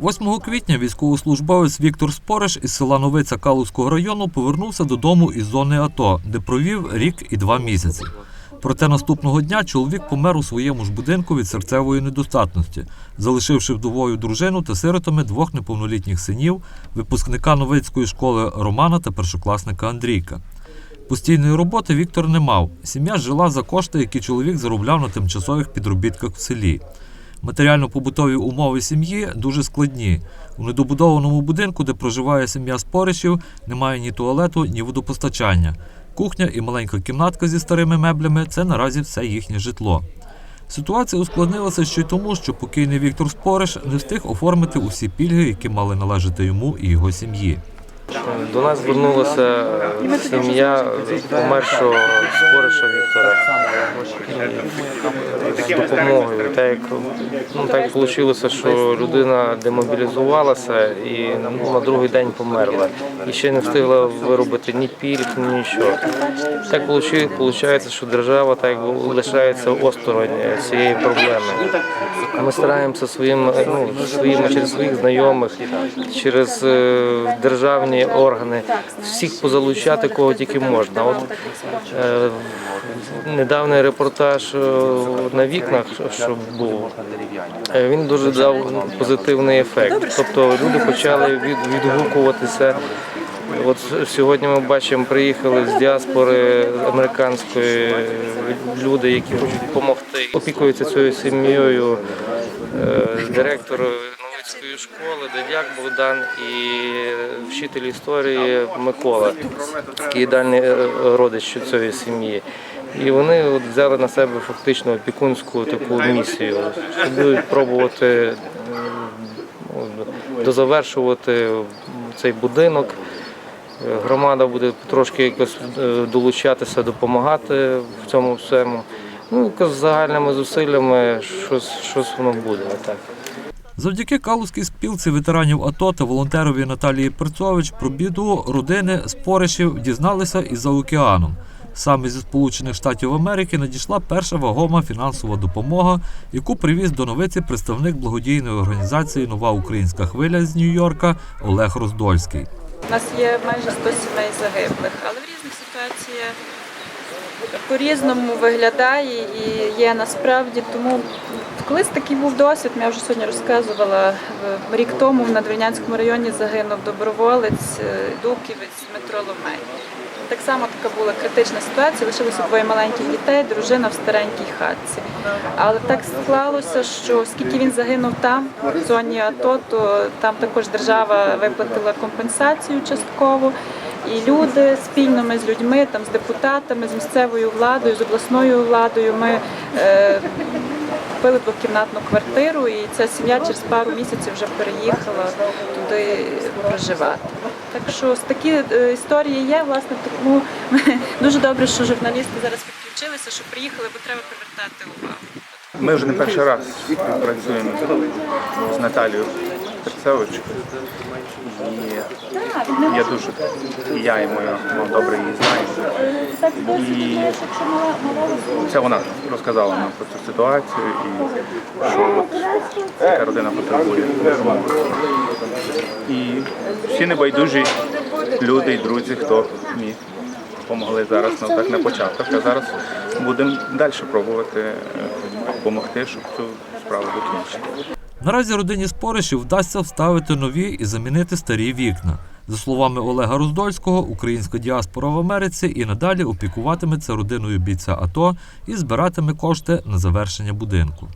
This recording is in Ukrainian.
8 квітня військовослужбовець Віктор Спориш із села Новиця Калузького району повернувся додому із зони АТО, де провів рік і два місяці. Проте наступного дня чоловік помер у своєму ж будинку від серцевої недостатності, залишивши вдовою дружину та сиротами двох неповнолітніх синів, випускника новицької школи Романа та першокласника Андрійка. Постійної роботи Віктор не мав. Сім'я жила за кошти, які чоловік заробляв на тимчасових підробітках в селі. Матеріально-побутові умови сім'ї дуже складні. У недобудованому будинку, де проживає сім'я Споришів, немає ні туалету, ні водопостачання. Кухня і маленька кімнатка зі старими меблями це наразі все їхнє житло. Ситуація ускладнилася ще й тому, що покійний Віктор Спориш не встиг оформити усі пільги, які мали належати йому і його сім'ї. До нас звернулася сім'я помершого спориша Віктора з допомогою. Так як, ну, так вийшло, що людина демобілізувалася і ну, на другий день померла. І ще не встигла виробити ні пільг, ні нічого. Так виходить, що держава так лишається осторонь цієї проблеми. Ми стараємося своїм, ну, своїм через своїх знайомих, через е, органи всіх позалучати, кого тільки можна. От е, недавній репортаж е, на вікнах, що був, е, він дуже дав позитивний ефект. Тобто люди почали від, відгукуватися. От сьогодні ми бачимо, приїхали з діаспори американської люди, які хочуть допомогти. Опікуються цією сім'єю е, Новицької школи, дядяк Богдан і вчитель історії Микола, який дальний е, родич цієї сім'ї. І вони от взяли на себе фактично опікунську таку місію, будуть пробувати е, дозавершувати цей будинок. Громада буде трошки якось е, долучатися, допомагати в цьому всьому. Ну, якось загальними зусиллями щось, щось воно буде. Так. Завдяки Калузькій спілці ветеранів АТО та волонтерові Наталії Перцович про біду родини Споришів дізналися і за океаном. Саме зі Сполучених Штатів Америки надійшла перша вагома фінансова допомога, яку привіз до новиці представник благодійної організації Нова Українська хвиля з Нью-Йорка Олег Роздольський. У нас є майже 100 сімей загиблих, але в різних ситуаціях по-різному виглядає і є насправді. Тому колись такий був досвід, я вже сьогодні розказувала. Рік тому в Надвірнянському районі загинув доброволець е, Дубківець Дмитро Ломей. Так само така була критична ситуація, лишилося двоє маленьких дітей, дружина в старенькій хатці. Але так склалося, що оскільки він загинув там, в зоні АТО, то там також держава виплатила компенсацію частково. І люди спільно ми з людьми, там з депутатами, з місцевою владою, з обласною владою, ми е, купили двокімнатну квартиру, і ця сім'я через пару місяців вже переїхала туди проживати. Так що такі е, історії є, власне, тому дуже добре, що журналісти зараз підключилися, що приїхали, бо треба привертати увагу. Ми вже не перший раз працюємо з Наталією Перцевич. І я дуже, і я і моя мама добре її знаю. І це вона розказала нам про цю ситуацію і що така родина потребує. І всі небайдужі люди і друзі, хто міг допомогли зараз ну, так на початках, а зараз будемо далі пробувати е, допомогти, щоб цю справу закінчити. Наразі родині Споришів вдасться вставити нові і замінити старі вікна. За словами Олега Роздольського, українська діаспора в Америці і надалі опікуватиметься родиною бійця АТО і збиратиме кошти на завершення будинку.